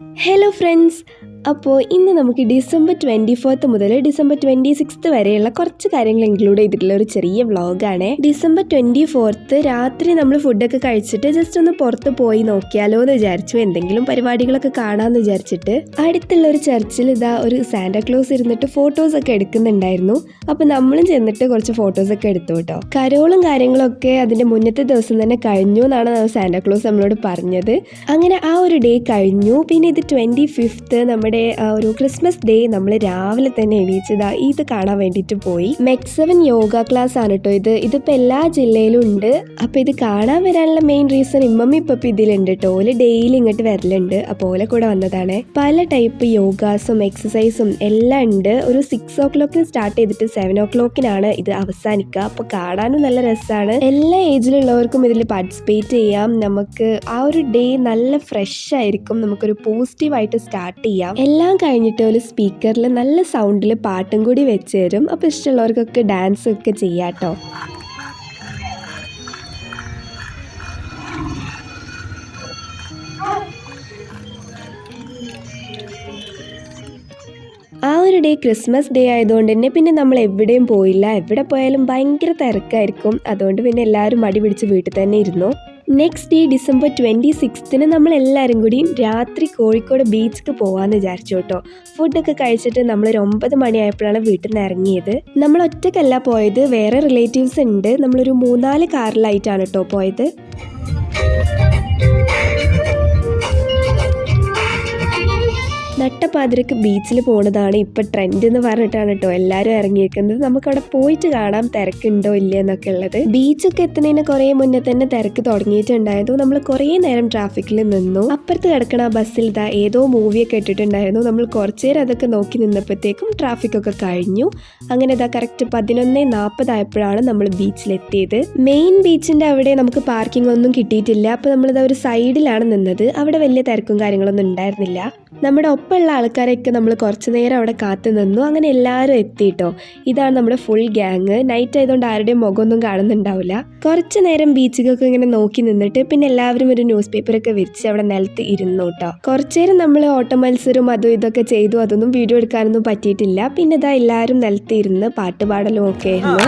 Hello friends അപ്പോൾ ഇന്ന് നമുക്ക് ഡിസംബർ ട്വന്റി ഫോർത്ത് മുതൽ ഡിസംബർ ട്വന്റി സിക്സ്ത് വരെയുള്ള കുറച്ച് കാര്യങ്ങൾ ഇൻക്ലൂഡ് ചെയ്തിട്ടുള്ള ഒരു ചെറിയ വ്ളോഗാണ് ഡിസംബർ ട്വന്റി ഫോർത്ത് രാത്രി നമ്മൾ ഫുഡൊക്കെ കഴിച്ചിട്ട് ജസ്റ്റ് ഒന്ന് പുറത്ത് പോയി നോക്കിയാലോ എന്ന് വിചാരിച്ചു. എന്തെങ്കിലും പരിപാടികളൊക്കെ കാണാമെന്ന് വിചാരിച്ചിട്ട് അടുത്തുള്ള ഒരു ചർച്ചിൽ ഇതാ ഒരു സാന്റാക്ലോസ് ഇരുന്നിട്ട് ഫോട്ടോസ് ഒക്കെ എടുക്കുന്നുണ്ടായിരുന്നു. അപ്പോൾ നമ്മളും ചെന്നിട്ട് കുറച്ച് ഫോട്ടോസ് ഒക്കെ എടുത്തു കേട്ടോ. കരോളും കാര്യങ്ങളൊക്കെ അതിന്റെ മുന്നത്തെ ദിവസം തന്നെ കഴിഞ്ഞു എന്നാണ് സാന്റാക്ലോസ് നമ്മളോട് പറഞ്ഞത്. അങ്ങനെ ആ ഒരു ഡേ കഴിഞ്ഞു. പിന്നെ ഇത് ട്വന്റി ഫിഫ്ത്ത് നമ്മുടെ ഒരു ക്രിസ്മസ് ഡേ നമ്മൾ രാവിലെ തന്നെ എണീച്ചതാ. ഇത് കാണാൻ വേണ്ടിയിട്ട് പോയി. മെക്സവൻ യോഗ ക്ലാസ് ആണ് കേട്ടോ ഇത്. ഇതിപ്പോൾ എല്ലാ ജില്ലയിലും ഉണ്ട്. അപ്പോൾ ഇത് കാണാൻ വരാനുള്ള മെയിൻ റീസൺ ഇമ്മമ്മ ഇപ്പം ഇതിലുണ്ട് കേട്ടോ ഓൽ ഡെയിലി ഇങ്ങോട്ട് വരലുണ്ട്. അപ്പോൾ ഓലെ കൂടെ വന്നതാണ്. പല ടൈപ്പ് യോഗാസും എക്സസൈസും എല്ലാം ഉണ്ട്. ഒരു സിക്സ് ഓ ക്ലോക്കിന് സ്റ്റാർട്ട് ചെയ്തിട്ട് സെവൻ ഓ ക്ലോക്കിനാണ് ഇത് അവസാനിക്കുക അപ്പോൾ കാണാനും നല്ല രസമാണ് എല്ലാ ഏജിലുള്ളവർക്കും ഇതിൽ പാർട്ടിസിപ്പേറ്റ് ചെയ്യാം. നമുക്ക് ആ ഒരു ഡേ നല്ല ഫ്രഷ് ആയിരിക്കും. നമുക്കൊരു പോസിറ്റീവായിട്ട് സ്റ്റാർട്ട് ചെയ്യാം. എല്ലാം കഴിഞ്ഞിട്ട് ഒരു സ്പീക്കറിൽ നല്ല സൗണ്ടിൽ പാട്ടും കൂടി വെച്ച് തരും. അപ്പോൾ ഇഷ്ടമുള്ളവർക്കൊക്കെ ഡാൻസ് ഒക്കെ ചെയ്യാം കേട്ടോ ആ ഒരു ഡേ ക്രിസ്മസ് ഡേ ആയതുകൊണ്ട് തന്നെ പിന്നെ നമ്മൾ എവിടെയും പോയില്ല. എവിടെ പോയാലും ഭയങ്കര തിരക്കായിരിക്കും. അതുകൊണ്ട് പിന്നെ എല്ലാവരും മടി പിടിച്ച് വീട്ടിൽ തന്നെ ഇരുന്നു. നെക്സ്റ്റ് ഡേ ഡിസംബർ ട്വന്റി സിക്സ്തിന് നമ്മൾ എല്ലാവരും കൂടി രാത്രി കോഴിക്കോട് ബീച്ചിക്ക് പോകാമെന്ന് വിചാരിച്ചു കേട്ടോ. ഫുഡൊക്കെ കഴിച്ചിട്ട് നമ്മൾ ഒരു ഒമ്പത് മണിയായപ്പോഴാണ് വീട്ടിൽ നിന്ന് ഇറങ്ങിയത്. നമ്മൾ ഒറ്റക്കല്ല പോയത് വേറെ റിലേറ്റീവ്സ് ഉണ്ട്. നമ്മളൊരു മൂന്നാൽ കാറിലായിട്ടാണ് കേട്ടോ പോയത്. നട്ടപ്പാതിരക്ക് ബീച്ചിൽ പോണതാണ് ഇപ്പോൾ ട്രെൻഡ് എന്ന് പറഞ്ഞിട്ടാണ് കേട്ടോ എല്ലാവരും ഇറങ്ങിയിരിക്കുന്നത് നമുക്കവിടെ പോയിട്ട് കാണാം തിരക്കുണ്ടോ ഇല്ല എന്നൊക്കെ ഉള്ളത്. ബീച്ചൊക്കെ എത്തുന്നതിന് കുറേ മുന്നേ തന്നെ തിരക്ക് തുടങ്ങിയിട്ടുണ്ടായിരുന്നു. നമ്മൾ കുറേ നേരം ട്രാഫിക്കിൽ നിന്നു. അപ്പുറത്ത് കിടക്കണ ബസ്സിൽ ഇതാ ഏതോ മൂവിയൊക്കെ ഇട്ടിട്ടുണ്ടായിരുന്നു. നമ്മൾ കുറച്ചു നേരം അതൊക്കെ നോക്കി നിന്നപ്പോഴത്തേക്കും ട്രാഫിക്കൊക്കെ കഴിഞ്ഞു. അങ്ങനെ ഇതാ കറക്റ്റ് പതിനൊന്ന് നാൽപ്പതായപ്പോഴാണ് നമ്മൾ ബീച്ചിലെത്തിയത് മെയിൻ ബീച്ചിന്റെ അവിടെ നമുക്ക് പാർക്കിംഗ് ഒന്നും കിട്ടിയിട്ടില്ല. അപ്പോൾ നമ്മളിതാ ഒരു സൈഡിലാണ് നിന്നത്. അവിടെ വലിയ തിരക്കും കാര്യങ്ങളൊന്നും ഉണ്ടായിരുന്നില്ല. നമ്മുടെ ഒപ്പമുള്ള ആൾക്കാരൊക്കെ നമ്മൾ കുറച്ച് നേരം അവിടെ കാത്തു നിന്നു. അങ്ങനെ എല്ലാവരും എത്തിയിട്ടോ ഇതാണ് നമ്മുടെ ഫുൾ ഗ്യാങ് നൈറ്റ് ആയതുകൊണ്ട് ആരുടെയും മുഖമൊന്നും കാണുന്നുണ്ടാവില്ല. കുറച്ച് നേരം ബീച്ചിലൊക്കെ ഇങ്ങനെ നോക്കി നിന്നിട്ട് പിന്നെ എല്ലാവരും ഒരു ന്യൂസ് പേപ്പറൊക്കെ വിരിച്ച് അവിടെ നിലത്ത് ഇരുന്നു കേട്ടോ കുറച്ച് നേരം നമ്മൾ ഓട്ട മത്സരവും അതും ഇതൊക്കെ ചെയ്തു. അതൊന്നും വീഡിയോ എടുക്കാനൊന്നും പറ്റിയിട്ടില്ല. പിന്നെ ഇതാ എല്ലാവരും നിലത്ത് ഇരുന്ന് പാട്ടുപാടലും ഒക്കെ ആയിരുന്നു.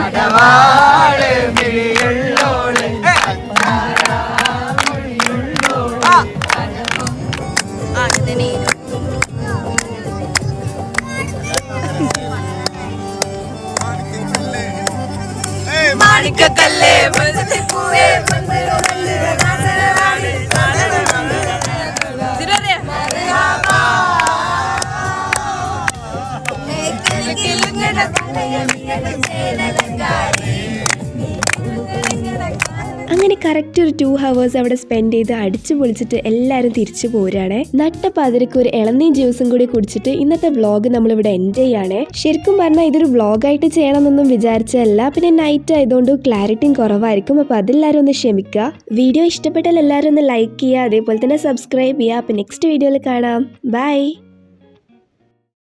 மாணிக்க கல்லே பூவே. சிறதே അങ്ങനെ കറക്റ്റ് ഒരു ടു ഹവേഴ്സ് അവിടെ സ്പെൻഡ് ചെയ്ത് അടിച്ചു പൊളിച്ചിട്ട് എല്ലാവരും തിരിച്ചു പോരാണ് നട്ട പതിരക്ക് ഒരു ഇളനീ ജ്യൂസും കൂടി കുടിച്ചിട്ട് ഇന്നത്തെ വ്ളോഗ് നമ്മളിവിടെ എൻഡ് ചെയ്യാണ്. ശരിക്കും പറഞ്ഞാൽ ഇതൊരു വ്ളോഗായിട്ട് ചെയ്യണമെന്നൊന്നും വിചാരിച്ചല്ല പിന്നെ നൈറ്റ് ആയതുകൊണ്ട് ക്ലാരിറ്റിയും കുറവായിരിക്കും. അപ്പോൾ അതെല്ലാവരും ഒന്ന് ക്ഷമിക്കുക. വീഡിയോ ഇഷ്ടപ്പെട്ടാൽ എല്ലാവരും ഒന്ന് ലൈക്ക് ചെയ്യുക. അതേപോലെ തന്നെ സബ്സ്ക്രൈബ് ചെയ്യുക. അപ്പോൾ നെക്സ്റ്റ് വീഡിയോയിൽ കാണാം. ബൈ